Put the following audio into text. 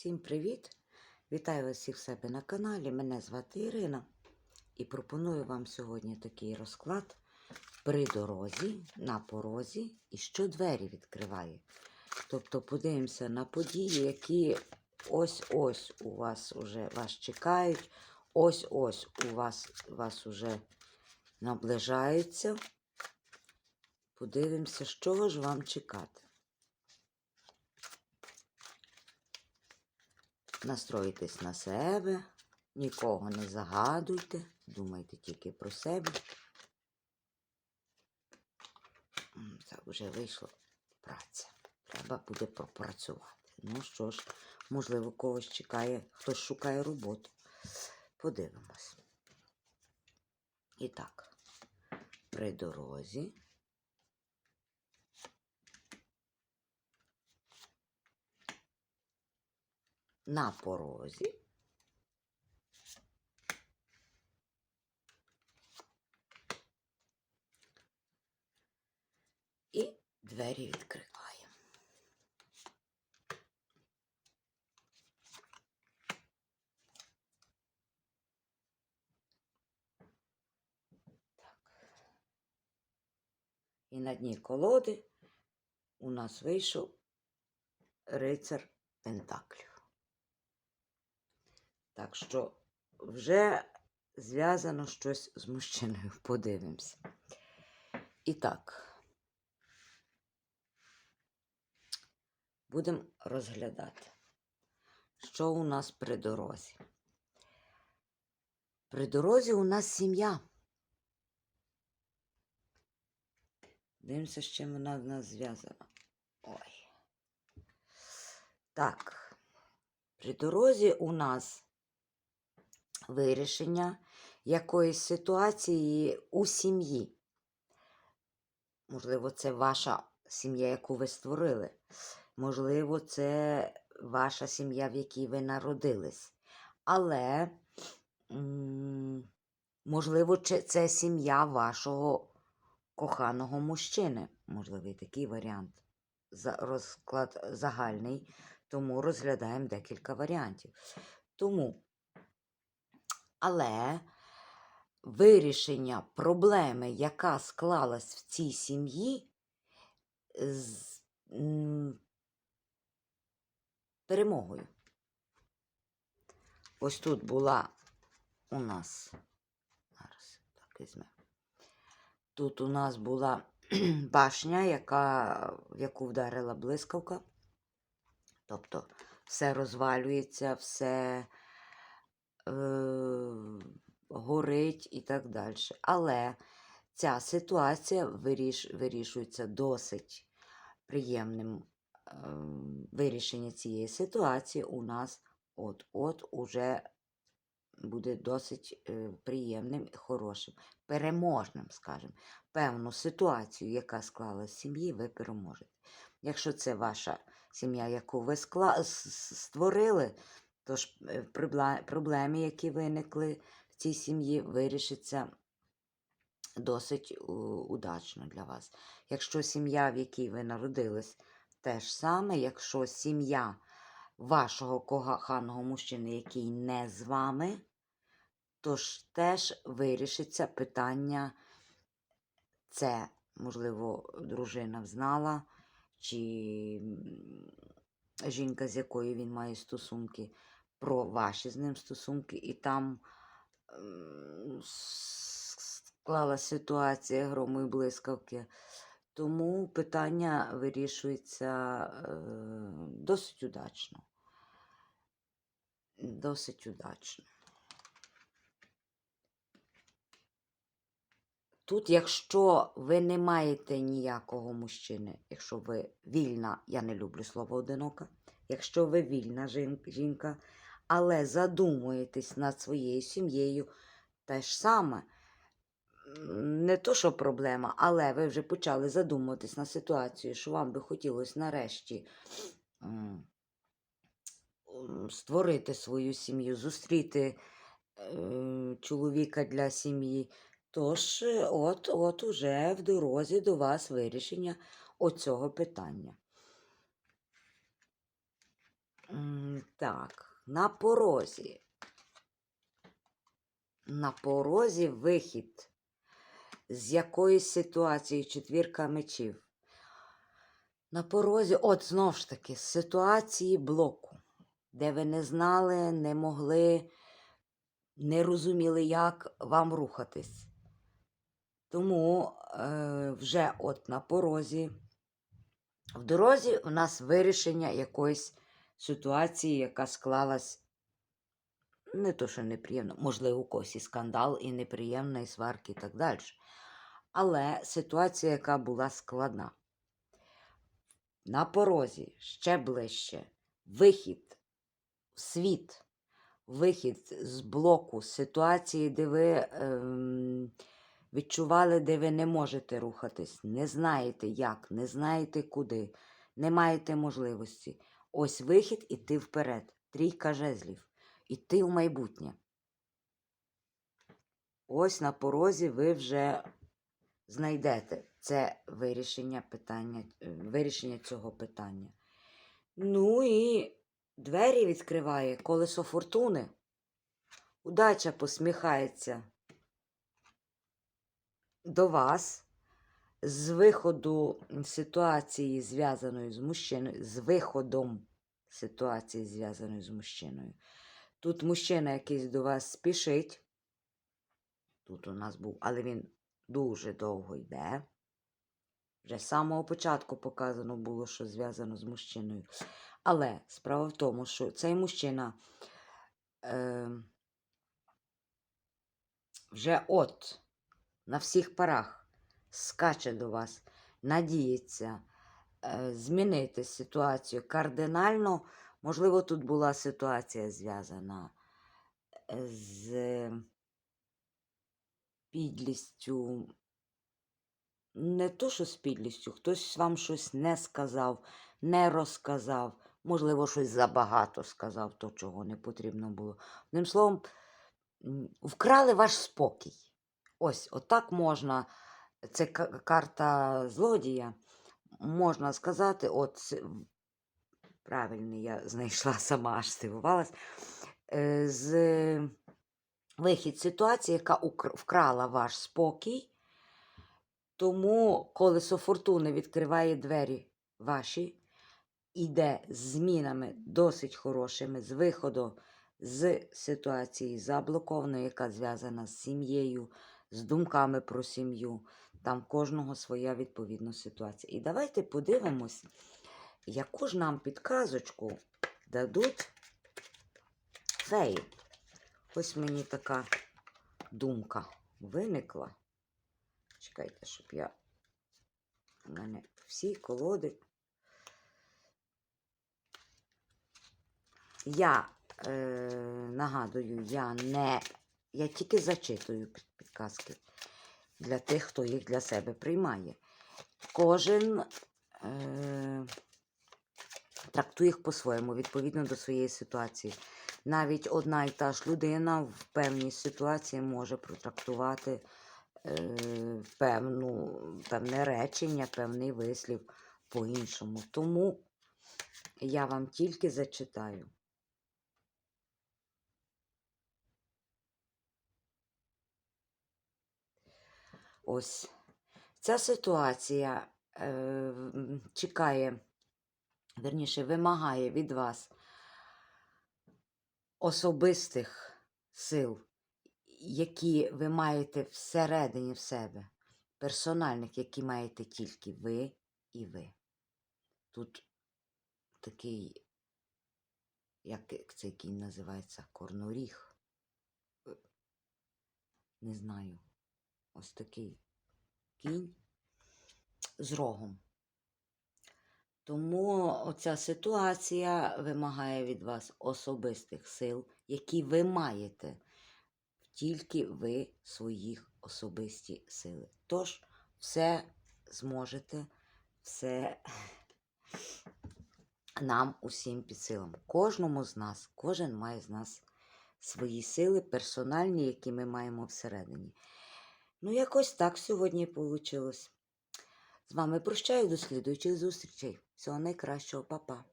Всім привіт! Вітаю вас всіх в себе на каналі. Мене звати Ірина і пропоную вам сьогодні такий розклад при дорозі, на порозі і що двері відкриває. Тобто подивимося на події, які ось-ось у вас уже вас чекають, ось-ось у вас, вас уже наближаються. Подивимося, що ж вам чекати. Настроїтесь на себе, нікого не загадуйте, думайте тільки про себе. Так, вже вийшла праця. Треба буде попрацювати. Ну що ж, можливо, когось чекає, хтось шукає роботу. Подивимось. І так, при дорозі. На порозі. І двері відкриваємо. Так. І на дні колоди у нас вийшов рицар Пентаклів. Так що вже зв'язано щось з мужчиною. Подивимося. І так. Будемо розглядати, що у нас при дорозі. При дорозі у нас сім'я. Дивимося, з чим вона в нас зв'язана. Ой. Так. При дорозі у нас вирішення якоїсь ситуації у сім'ї. Можливо, це ваша сім'я, яку ви створили. Можливо, це ваша сім'я, в якій ви народились. Але, можливо, це сім'я вашого коханого мужчини. Можливий такий варіант. Розклад загальний, тому розглядаємо декілька варіантів. Тому, але вирішення проблеми, яка склалась в цій сім'ї, з перемогою. Ось тут була у нас. Зараз так візьмемо. Тут у нас була башня, яка, в яку вдарила блискавка. Тобто все розвалюється, все горить і так далі. Але ця ситуація виріш, вирішується досить приємним. е, Вирішення цієї ситуації у нас от-от уже буде досить е, приємним і хорошим, переможним, скажімо. Певну ситуацію, яка склалась в сім'ї, ви переможете. Якщо це ваша сім'я, яку ви створили, то ж е, пробле- проблеми, які виникли в цій сім'ї, вирішаться досить удачно для вас. Якщо сім'я, в якій ви народились, те ж саме, якщо сім'я вашого коханого мужчини, який не з вами, то ж теж вирішиться питання, це, можливо, дружина взнала, чи жінка, з якою він має стосунки, про ваші з ним стосунки, і там ем, с- склала ситуація грому і блискавки. Тому питання вирішується е, досить удачно. Досить удачно. Тут, якщо ви не маєте ніякого мужчини, якщо ви вільна, я не люблю слово одинока, якщо ви вільна жінка, але задумуєтесь над своєю сім'єю, те ж саме, не то, що проблема, але ви вже почали задумуватись на ситуацію, що вам би хотілося нарешті створити свою сім'ю, зустріти е, чоловіка для сім'ї. Тож, от, от уже в дорозі до вас вирішення оцього питання. Так, на порозі. На порозі вихід з якоїсь ситуації четвірка мечів. На порозі, от знову ж таки, з ситуації блоку, де ви не знали, не могли, не розуміли, як вам рухатись. Тому е, вже от на порозі, в дорозі у нас вирішення якоїсь ситуації, яка склалась не то, що неприємно, можливо, у когось і скандал, і неприємна, і сварки, і так далі. Але ситуація, яка була складна. На порозі ще ближче. Вихід в світ, вихід з блоку, ситуації, де ви ем, відчували, де ви не можете рухатись, не знаєте як, не знаєте куди, не маєте можливості. Ось вихід іти вперед. Трійка жезлів. Іти в майбутнє. Ось на порозі ви вже знайдете це вирішення питання, е, вирішення цього питання. Ну і двері відкриває колесо фортуни. Удача посміхається до вас з виходу ситуації, зв'язаної з мужчиною, з виходом ситуації, зв'язаної з мужчиною. Тут мужчина якийсь до вас спішить. Тут у нас був, але він дуже довго йде. Вже з самого початку показано було, що зв'язано з мужчиною. Але справа в тому, що цей мужчина е, вже от на всіх парах скаче до вас, надіється е, змінити ситуацію кардинально. Можливо, тут була ситуація зв'язана е, з підлістю. Не то, що з підлістю, хтось вам щось не сказав, не розказав, можливо, щось забагато сказав, то, чого не потрібно було. Одним словом, вкрали ваш спокій. Ось, отак можна. Це карта злодія. Можна сказати, от правильний я знайшла сама, аж здивувалась. Е, З вихід ситуації, яка вкрала ваш спокій. Тому колесо фортуни відкриває двері ваші, іде з змінами досить хорошими, з виходу з ситуації заблокованої, яка зв'язана з сім'єю, з думками про сім'ю. Там в кожного своя відповідна ситуація. І давайте подивимось, яку ж нам підказочку дадуть феї. Ось мені така думка виникла. Чекайте, щоб я. У мене всі колоди. Я е, нагадую, я не. Я тільки зачитую підказки для тих, хто їх для себе приймає. Кожен е, трактує їх по-своєму, відповідно до своєї ситуації. Навіть одна і та ж людина в певній ситуації може протрактувати е, певну, певне речення, певний вислів по-іншому. Тому я вам тільки зачитаю. Ось ця ситуація е, чекає, верніше, вимагає від вас особистих сил, які ви маєте всередині в себе, персональних, які маєте тільки ви і ви. Тут такий, як цей кінь називається, корноріг. Е, Не знаю. Ось такий кінь з рогом. Тому оця ситуація вимагає від вас особистих сил, які ви маєте, тільки ви своїх особисті сили. Тож все зможете, все нам усім під силам. Кожному з нас, кожен має з нас свої сили персональні, які ми маємо всередині. Ну, якось так сьогодні вийшло. З вами прощаю до слідуючих зустрічей. Всього найкращого, Па-па.